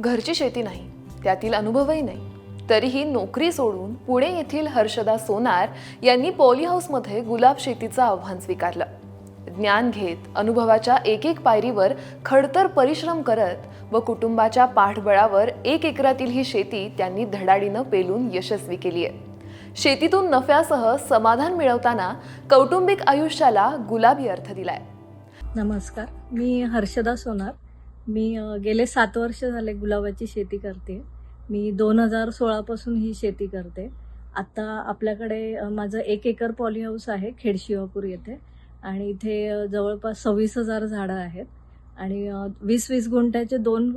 घरची शेती नाही त्यातील अनुभवही नाही. तरीही नोकरी सोडून पुणे येथील हर्षदा सोनार यांनी पॉली हाऊसमध्ये गुलाब शेतीचं आव्हान स्वीकारलं. ज्ञान घेत अनुभवाच्या एक एक पायरीवर खडतर परिश्रम करत व कुटुंबाच्या पाठबळावर एक एकरातील ही शेती त्यांनी धडाडीनं पेलून यशस्वी केली आहे. शेतीतून नफ्यासह समाधान मिळवताना कौटुंबिक आयुष्याला गुलाबी अर्थ दिलाय. नमस्कार मी हर्षदा सोनार. मी गेले सात वर्ष झाले गुलाबाची शेती करते. मी दोन हजार सोळापासून ही शेती करते. आत्ता आपल्याकडे माझं एक एकर पॉली हाऊस आहे खेडशिवापूर येथे. आणि इथे जवळपास सव्वीस हजार झाडं आहेत. आणि वीस वीस गुंठ्याचे दोन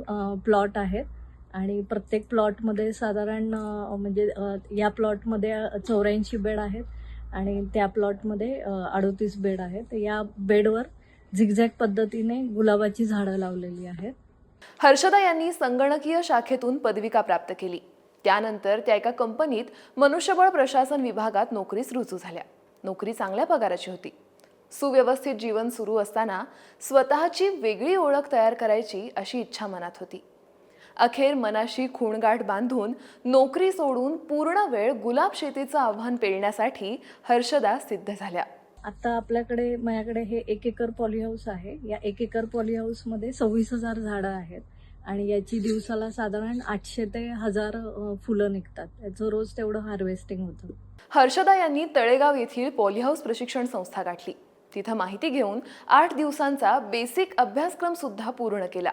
प्लॉट आहेत. आणि प्रत्येक प्लॉटमध्ये साधारण म्हणजे या प्लॉटमध्ये चौऱ्याऐंशी बेड आहेत. आणि त्या प्लॉटमध्ये अडोतीस बेड आहेत. या बेडवर झिगझॅग पद्धतीने गुलाबाची झाडं लावलेली आहेत. हर्षदा यांनी संगणकीय शाखेतून पदविका प्राप्त केली. त्यानंतर त्या एका कंपनीत मनुष्यबळ प्रशासन विभागात नोकरीस रुजू झाल्या. नोकरी चांगल्या पगाराची होती. सुव्यवस्थित जीवन सुरू असताना स्वतःची वेगळी ओळख तयार करायची अशी इच्छा मनात होती. अखेर मनाशी खूणगाठ बांधून नोकरी सोडून पूर्ण वेळ गुलाब शेतीचं आव्हान पेलण्यासाठी हर्षदा सिद्ध झाल्या. आता आपल्याकडे माझ्याकडे हे एक एकर पॉलीहाऊस आहे. या एक एकर पॉलीहाऊसमध्ये सव्वीस हजार झाडं आहेत आणि याची दिवसाला साधारण आठशे ते हजार फुलं निघतात. याचं रोज तेवढं हार्वेस्टिंग होतं. हर्षदा यांनी तळेगाव येथील पॉलीहाऊस प्रशिक्षण संस्था गाठली. तिथं माहिती घेऊन आठ दिवसांचा बेसिक अभ्यासक्रम सुद्धा पूर्ण केला.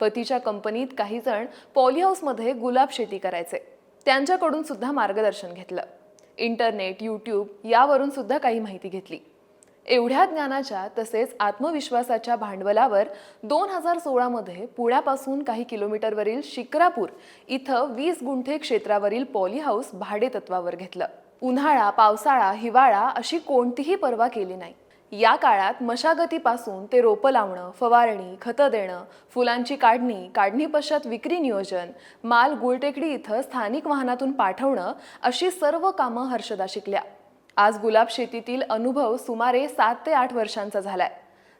पतीच्या कंपनीत काही जण पॉलीहाऊसमध्ये गुलाब शेती करायचे. त्यांच्याकडून सुद्धा मार्गदर्शन घेतलं. इंटरनेट यूट्यूब यावरून सुद्धा काही माहिती घेतली. एवढ्या ज्ञानाच्या तसेच आत्मविश्वासाच्या भांडवलावर दोन हजार सोळामध्ये पुण्यापासून काही किलोमीटरवरील शिक्रापूर इथं वीस गुंठे क्षेत्रावरील पॉली हाऊस भाडेतत्वावर घेतलं. उन्हाळा पावसाळा हिवाळा अशी कोणतीही पर्वा केली नाही. या काळात मशागतीपासून ते रोपं लावणं फवारणी खतं देणं फुलांची काढणी काढणी पश्चात विक्री नियोजन माल गुलटेकडी इथं स्थानिक वाहनातून पाठवणं अशी सर्व कामं हर्षदा शिकल्या. आज गुलाब शेतीतील अनुभव सुमारे सात ते आठ वर्षांचा झालाय.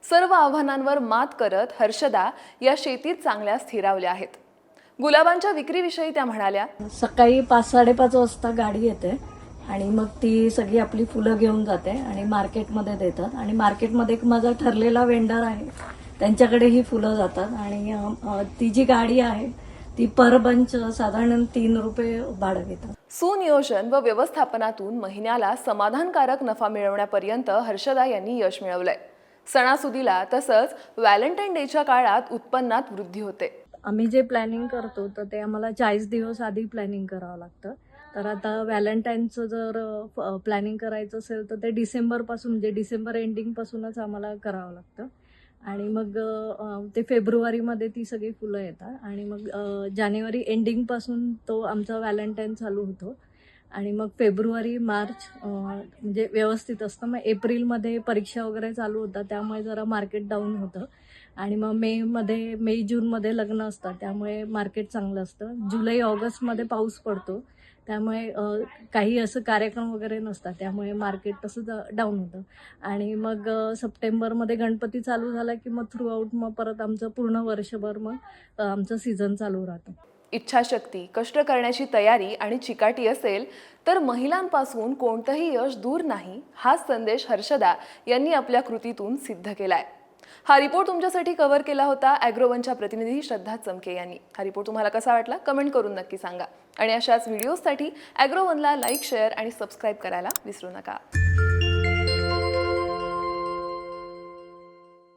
सर्व आव्हानांवर मात करत हर्षदा या शेतीत चांगल्या स्थिरावल्या आहेत. गुलाबांच्या विक्रीविषयी त्या म्हणाल्या सकाळी पाच साडेपाच वाजता गाडी येते. आणि मग ती सगळी आपली फुलं घेऊन जाते आणि मार्केटमध्ये देतात. आणि मार्केटमध्ये एक माझा ठरलेला वेंडर आहे. त्यांच्याकडे ही फुलं जातात. आणि ती जी गाडी आहे ती पर बंच साधारण तीन रुपये भाडं घेतात. सुनियोजन व व्यवस्थापनातून महिन्याला समाधानकारक नफा मिळवण्यापर्यंत हर्षदा यांनी यश मिळवलंय. सणासुदीला तसंच व्हॅलेंटाईन डेच्या काळात उत्पन्नात वृद्धी होते. आम्ही जे प्लॅनिंग करतो तर ते आम्हाला चाळीस दिवस आधी प्लॅनिंग करावं लागतं. तर आता व्हॅलेंटाईनचं जर प्लॅनिंग करायचं असेल तर ते डिसेंबरपासून म्हणजे डिसेंबर एंडिंगपासूनच आम्हाला करावं लागतं. आणि मग ते फेब्रुवारीमध्ये ती सगळी फुलं येतात. आणि मग जानेवारी एंडिंगपासून तो आमचा व्हॅलेंटाईन चालू होतो. आणि मग फेब्रुवारी मार्च म्हणजे व्यवस्थित असतं. मग एप्रिलमध्ये परीक्षा वगैरे चालू होतात. त्यामुळे जरा मार्केट डाऊन होतं. आणि मग मेमध्ये मे जूनमध्ये लग्न असतात. त्यामुळे मार्केट चांगलं असतं. जुलै ऑगस्टमध्ये पाऊस पडतो. त्यामुळे काही असं कार्यक्रम वगैरे नसतात. त्यामुळे मार्केट तसं डाऊन होतं. आणि मग सप्टेंबरमध्ये गणपती चालू झाला की मग थ्रूआउट मग परत आमचं पूर्ण वर्षभर मग आमचं सीझन चालू राहतं. इच्छाशक्ती कष्ट करण्याची तयारी आणि चिकाटी असेल तर महिलांपासून कोणतंही यश दूर नाही हाच संदेश हर्षदा यांनी आपल्या कृतीतून सिद्ध केलाय. हा रिपोर्ट तुमच्यासाठी कव्हर केला होता अॅग्रोवनच्या प्रतिनिधी श्रद्धा चमके यांनी. हा रिपोर्ट तुम्हाला कसा वाटला कमेंट करून नक्की सांगा. आणि अशाच व्हिडिओजसाठी अॅग्रोवनला लाईक शेअर आणि सबस्क्राईब करायला विसरू नका.